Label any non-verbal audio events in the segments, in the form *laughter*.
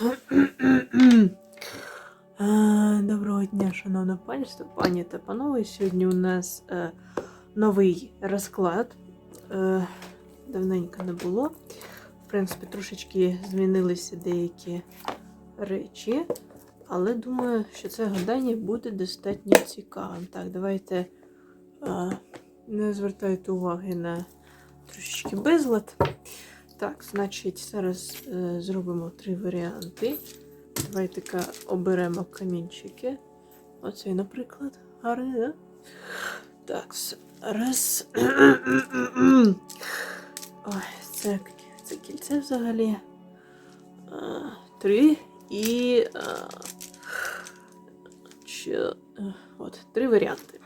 Е, Доброго дня, шановне панство, пані та панове. Сьогодні у нас е, новий розклад. Е, давненько не було. В принципі, трошечки змінилися деякі речі, але думаю, що це гадання буде достатньо цікавим. Так, давайте е, не звертайте уваги на трошечки безлад. Так, значить, зараз е, зробимо три варіанти. Давайте-ка оберемо камінчики. Оцей, наприклад, гарний, да? Так, раз. *clears throat* Ой, це, це кільце взагалі. А, три і. А, ще, е, от, три варіанти.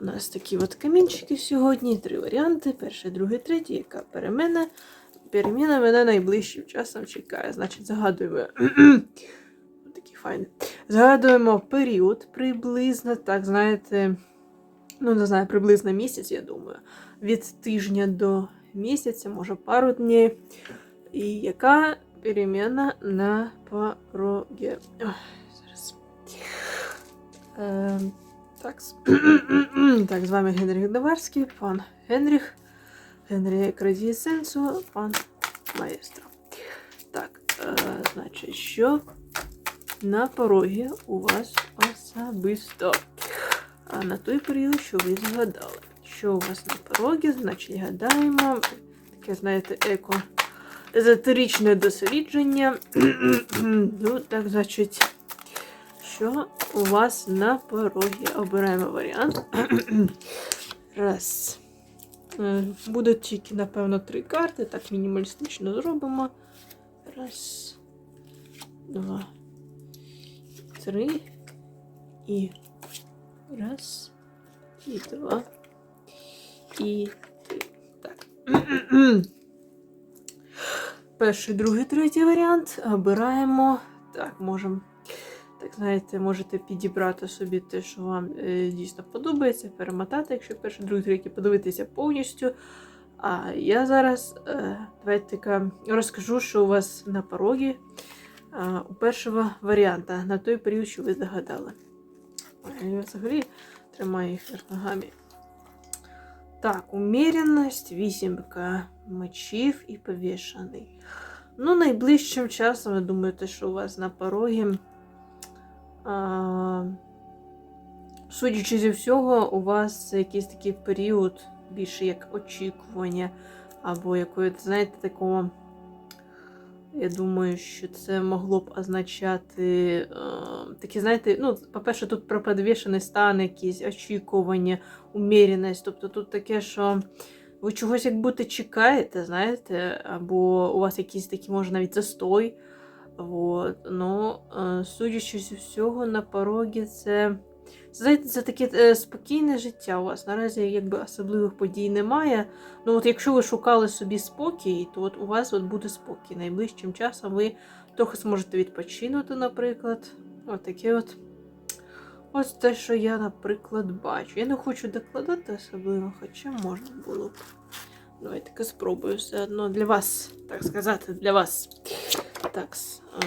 У нас такі от камінчики сьогодні, три варіанти. Перший, другий, третій, яка перемена. Переміна мене найближчим часом чекає. Значить, загадуємо. *clears throat* Такий файний. Згадуємо період приблизно, так, знаєте, ну, не знаю, приблизно місяць, я думаю. Від тижня до місяця, може пару днів. І яка переміна на порогі? Ой, зараз. Е, так, *clears throat* так, з вами Генріх Даварський, пан Генріх. Генрія Крадієсенсу, пан маестро. Так, е, значить, що на порогі у вас особисто? А на той період, що ви згадали. Що у вас на порогі, значить, гадаємо. Таке, знаєте, еко езотеричне дослідження. *clears throat* ну, так, значить, що у вас на порогі? Обираємо варіант. *clears throat* Раз. Е, Будуть тільки, напевно, три карти. Так мінімалістично зробимо. Раз, два, три. І раз. І два. І три. Так. Перший, другий, третій варіант. Обираємо. Так, можемо. Так, знаєте, можете підібрати собі те, що вам е, дійсно подобається, перемотати, якщо перший, другий, третій, подивитися повністю. А я зараз е, давайте розкажу, що у вас на порогі е, у першого варіанта на той період, що ви загадали. Я взагалі тримаю їх ногами. Так, уміряність, вісімка мечів і повішаний. Ну, найближчим часом, я думаю, те, що у вас на порогі. Судячи зі всього, у вас якийсь такий період більше як очікування, або якої, знаєте, такого. Я думаю, що це могло б означати е, такі, знаєте, ну, по-перше, тут про підвішений стан, якісь очікування, уміряність. Тобто тут таке, що ви чогось як будто чекаєте, знаєте, або у вас якийсь такий, може, навіть застой. Вот. Ну, е, судячи зі всього, на порогі це. Знаєте, це таке е, спокійне життя у вас. Наразі якби особливих подій немає. Ну, от якщо ви шукали собі спокій, то от у вас от буде спокій. Найближчим часом ви трохи зможете відпочинути, наприклад. От таке от. Ось те, що я, наприклад, бачу. Я не хочу докладати особливо, хоча можна було б. Давайте спробую все одно для вас, так сказати, для вас. Так. А,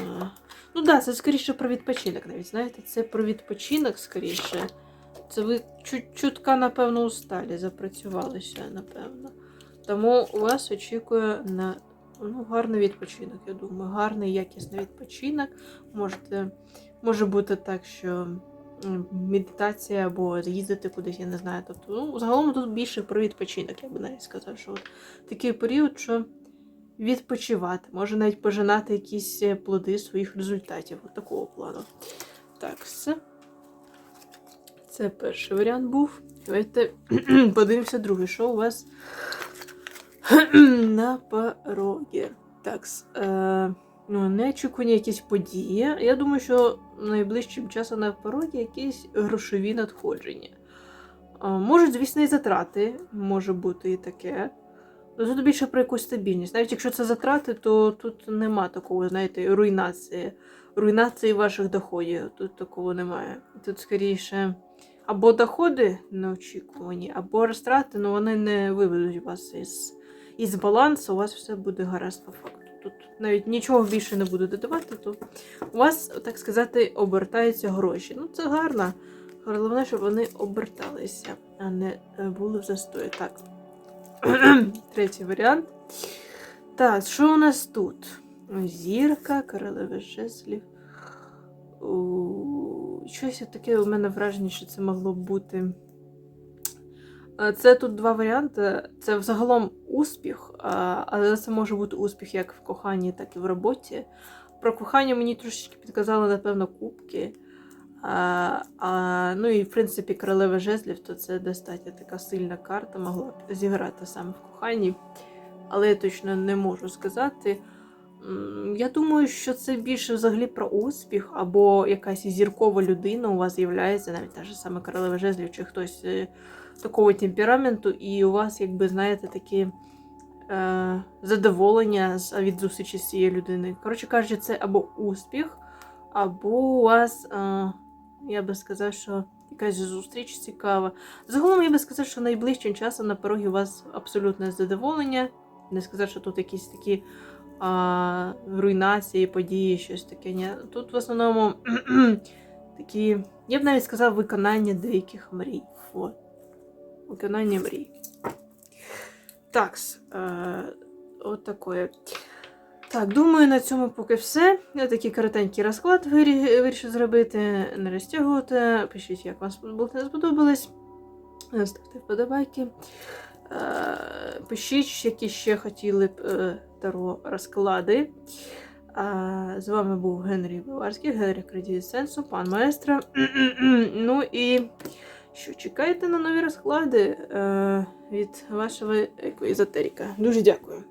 ну так, да, це скоріше про відпочинок навіть, знаєте, це про відпочинок скоріше. Це ви чутка, напевно, усталі, запрацювалися, напевно. Тому у вас очікує на ну, гарний відпочинок, я думаю. Гарний, якісний відпочинок. Можете, може бути так, що медитація або їздити кудись, я не знаю. Тобто, ну, загалом тут більше про відпочинок, я би навіть сказав, що от такий період, що відпочивати, може навіть пожинати якісь е, плоди своїх результатів. Такого плану. Так, все. Це перший варіант був. Давайте *clears throat* подивимося другий, що у вас *clears throat* на порогі. Так, е, ну, неочікувані якісь події. Я думаю, що найближчим часом на порогі якісь грошові надходження. Можуть, звісно, і затрати, може бути і таке. Ну, Тут більше про якусь стабільність. Навіть якщо це затрати, то тут нема такого, знаєте, руйнації. Руйнації ваших доходів. Тут такого немає. Тут скоріше або доходи неочікувані, або розтрати, але вони не виведуть вас із, із балансу, у вас все буде гаразд по факту. тут навіть нічого більше не буду додавати, то у вас, так сказати, обертаються гроші. Ну, це гарно. Головне, щоб вони оберталися, а не е, були в застої. Так. *clears throat* Третій варіант. Так, що у нас тут? Зірка, королева жезлів. Щось таке у мене враження, що це могло б бути. Це тут два варіанти. Це взагалом успіх, але це може бути успіх як в коханні, так і в роботі. Про кохання мені трошечки підказали, напевно, кубки. А, а, ну і в принципі королева жезлів, то це достатньо така сильна карта, могла б зіграти саме в коханні. Але я точно не можу сказати. Я думаю, що це більше взагалі про успіх, або якась зіркова людина у вас з'являється, навіть та ж саме королева жезлів, чи хтось е, такого темпераменту, і у вас, якби, знаєте, такі е, задоволення від зустрічі з цією людиною. Коротше кажучи, це або успіх, або у вас, е, я би сказав, що якась зустріч цікава. Загалом я би сказав, що найближчим часом на порогі у вас абсолютне задоволення. Не сказав, що тут якісь такі а, руйнації, події, щось таке. Ні. Тут в основному *clears throat* такі, я б навіть сказав, виконання деяких мрій. От. Виконання мрій. Так, е, от такое. Так, думаю, на цьому поки все. Я такий коротенький розклад вирішив зробити. Не розтягувати. Пишіть, як вам сподобалось. Е, Ставте вподобайки. Е, Пишіть, які ще хотіли б е, таро розклади. З вами був Генрій Баварський, Генрій Кредит Сенсу, пан маестро. *clears throat* ну і що чекайте на нові розклади від вашого екоезотеріка. Дуже дякую.